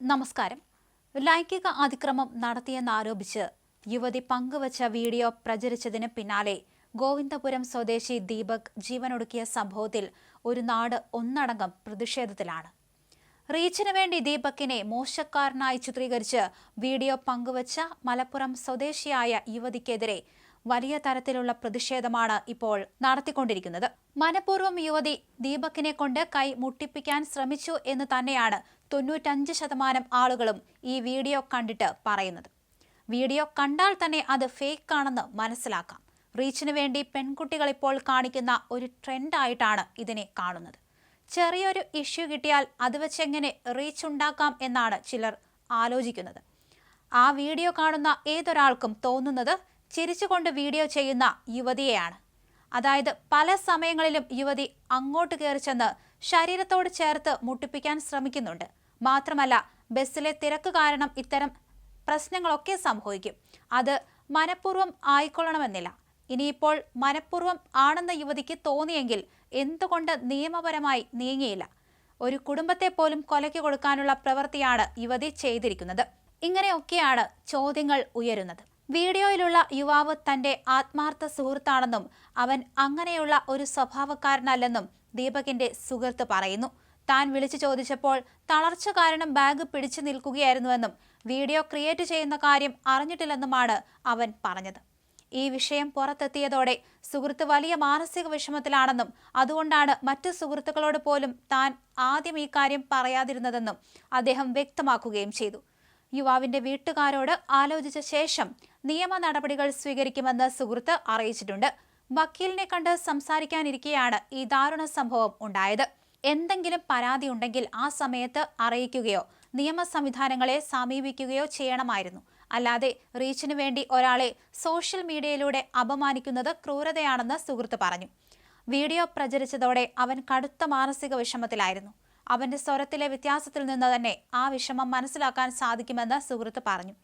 നമസ്കാരം. ലൈംഗിക അതിക്രമം നടത്തിയെന്നാരോപിച്ച് യുവതി പങ്കുവച്ച വീഡിയോ പ്രചരിച്ചതിന് പിന്നാലെ ഗോവിന്ദപുരം സ്വദേശി ദീപക് ജീവനൊടുക്കിയ സംഭവത്തിൽ ഒരു നാട് ഒന്നടങ്കം പ്രതിഷേധത്തിലാണ്. റീച്ചിനു വേണ്ടി ദീപക്കിനെ മോശക്കാരനായി ചിത്രീകരിച്ച് വീഡിയോ പങ്കുവച്ച മലപ്പുറം സ്വദേശിയായ യുവതിക്കെതിരെ വലിയ തരത്തിലുള്ള പ്രതിഷേധമാണ് ഇപ്പോൾ നടത്തിക്കൊണ്ടിരിക്കുന്നത്. മനപൂർവം യുവതി ദീപക്കിനെ കൊണ്ട് കൈ മുട്ടിപ്പിക്കാൻ ശ്രമിച്ചു എന്ന് തന്നെയാണ് തൊണ്ണൂറ്റഞ്ച് ശതമാനം ആളുകളും ഈ വീഡിയോ കണ്ടിട്ട് പറയുന്നത്. വീഡിയോ കണ്ടാൽ തന്നെ അത് ഫേക്ക് ആണെന്ന് മനസ്സിലാക്കാം. റീച്ചിന് വേണ്ടി പെൺകുട്ടികൾ ഇപ്പോൾ കാണിക്കുന്ന ഒരു ട്രെൻഡായിട്ടാണ് ഇതിനെ കാണുന്നത്. ചെറിയൊരു ഇഷ്യൂ കിട്ടിയാൽ അത് വെച്ചെങ്ങനെ റീച്ച് ഉണ്ടാക്കാം എന്നാണ് ചിലർ ആലോചിക്കുന്നത്. ആ വീഡിയോ കാണുന്ന ഏതൊരാൾക്കും തോന്നുന്നത് ചിരിച്ചുകൊണ്ട് വീഡിയോ ചെയ്യുന്ന യുവതിയെയാണ്. അതായത് പല സമയങ്ങളിലും യുവതി അങ്ങോട്ട് കയറി ചെന്ന് ശരീരത്തോട് ചേർത്ത് മുട്ടിപ്പിക്കാൻ ശ്രമിക്കുന്നുണ്ട്. മാത്രമല്ല ബസ്സിലെ തിരക്ക് കാരണം ഇത്തരം പ്രശ്നങ്ങളൊക്കെ സംഭവിക്കും. അത് മനഃപൂർവം ആയിക്കൊള്ളണമെന്നില്ല. ഇനിയിപ്പോൾ മനഃപൂർവം ആണെന്ന യുവതിക്ക് തോന്നിയെങ്കിൽ എന്തുകൊണ്ട് നിയമപരമായി നീങ്ങിയില്ല? ഒരു കുടുംബത്തെ പോലും കൊലയ്ക്ക് കൊടുക്കാനുള്ള പ്രവൃത്തിയാണ് യുവതി ചെയ്തിരിക്കുന്നത്. ഇങ്ങനെയൊക്കെയാണ് ചോദ്യങ്ങൾ ഉയരുന്നത്. വീഡിയോയിലുള്ള യുവാവ് തന്റെ ആത്മാർത്ഥ സുഹൃത്താണെന്നും അവൻ അങ്ങനെയുള്ള ഒരു സ്വഭാവക്കാരനല്ലെന്നും ദീപകിന്റെ സുഹൃത്ത് പറയുന്നു. താൻ വിളിച്ചു ചോദിച്ചപ്പോൾ തളർച്ച കാരണം ബാഗ് പിടിച്ചു നിൽക്കുകയായിരുന്നുവെന്നും വീഡിയോ ക്രിയേറ്റ് ചെയ്യുന്ന കാര്യം അറിഞ്ഞിട്ടില്ലെന്നുമാണ് അവൻ പറഞ്ഞത്. ഈ വിഷയം പുറത്തെത്തിയതോടെ സുഹൃത്ത് വലിയ മാനസിക വിഷമത്തിലാണെന്നും അതുകൊണ്ടാണ് മറ്റു സുഹൃത്തുക്കളോട് പോലും താൻ ആദ്യം ഈ കാര്യം പറയാതിരുന്നതെന്നും അദ്ദേഹം വ്യക്തമാക്കുകയും ചെയ്തു. യുവാവിന്റെ വീട്ടുകാരോട് ആലോചിച്ച ശേഷം നിയമ നടപടികൾ സ്വീകരിക്കുമെന്ന് സുഹൃത്ത് അറിയിച്ചിട്ടുണ്ട്. വക്കീലിനെ കണ്ട് സംസാരിക്കാനിരിക്കെയാണ് ഈ ദാരുണ സംഭവം ഉണ്ടായത്. എന്തെങ്കിലും പരാതി ഉണ്ടെങ്കിൽ ആ സമയത്ത് അറിയിക്കുകയോ നിയമ സംവിധാനങ്ങളെ സമീപിക്കുകയോ ചെയ്യണമായിരുന്നു. അല്ലാതെ റീച്ചിനു വേണ്ടി ഒരാളെ സോഷ്യൽ മീഡിയയിലൂടെ അപമാനിക്കുന്നത് ക്രൂരതയാണെന്ന് സുഹൃത്ത് പറഞ്ഞു. വീഡിയോ പ്രചരിച്ചതോടെ അവൻ കടുത്ത മാനസിക വിഷമത്തിലായിരുന്നു. അവന്റെ സ്വരത്തിലെ വ്യത്യാസത്തിൽ നിന്ന് തന്നെ ആ വിഷമം മനസ്സിലാക്കാൻ സാധിക്കുമെന്ന് സുഹൃത്ത് പറഞ്ഞു.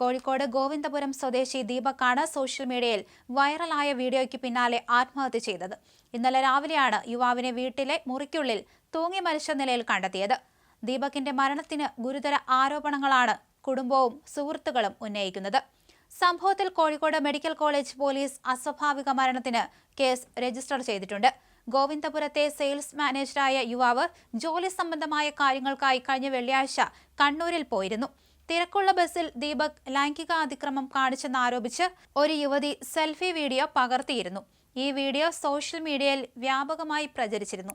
കോഴിക്കോട് ഗോവിന്ദപുരം സ്വദേശി ദീപക്കാണ് സോഷ്യൽ മീഡിയയിൽ വൈറലായ വീഡിയോയ്ക്ക് പിന്നാലെ ആത്മഹത്യ ചെയ്തത്. ഇന്നലെ രാവിലെയാണ് യുവാവിനെ വീട്ടിലെ മുറിക്കുള്ളിൽ തൂങ്ങി മരിച്ച നിലയിൽ കണ്ടെത്തിയത്. ദീപക്കിന്റെ മരണത്തിന് ഗുരുതര ആരോപണങ്ങളാണ് കുടുംബവും സുഹൃത്തുക്കളും ഉന്നയിക്കുന്നത്. സംഭവത്തിൽ കോഴിക്കോട് മെഡിക്കൽ കോളേജ് പോലീസ് അസ്വാഭാവിക മരണത്തിന് കേസ് രജിസ്റ്റർ ചെയ്തിട്ടുണ്ട്. ഗോവിന്ദപുരത്തെ സെയിൽസ് മാനേജറായ യുവാവ് ജോലി സംബന്ധമായ കാര്യങ്ങൾക്കായി കഴിഞ്ഞ വെള്ളിയാഴ്ച കണ്ണൂരിൽ പോയിരുന്നു. തിരക്കുള്ള ബസ്സിൽ ദീപക് ലൈംഗിക അതിക്രമം കാണിച്ചെന്നാരോപിച്ച് ഒരു യുവതി സെൽഫി വീഡിയോ പകർത്തിയിരുന്നു. ഈ വീഡിയോ സോഷ്യൽ മീഡിയയിൽ വ്യാപകമായി പ്രചരിച്ചിരുന്നു.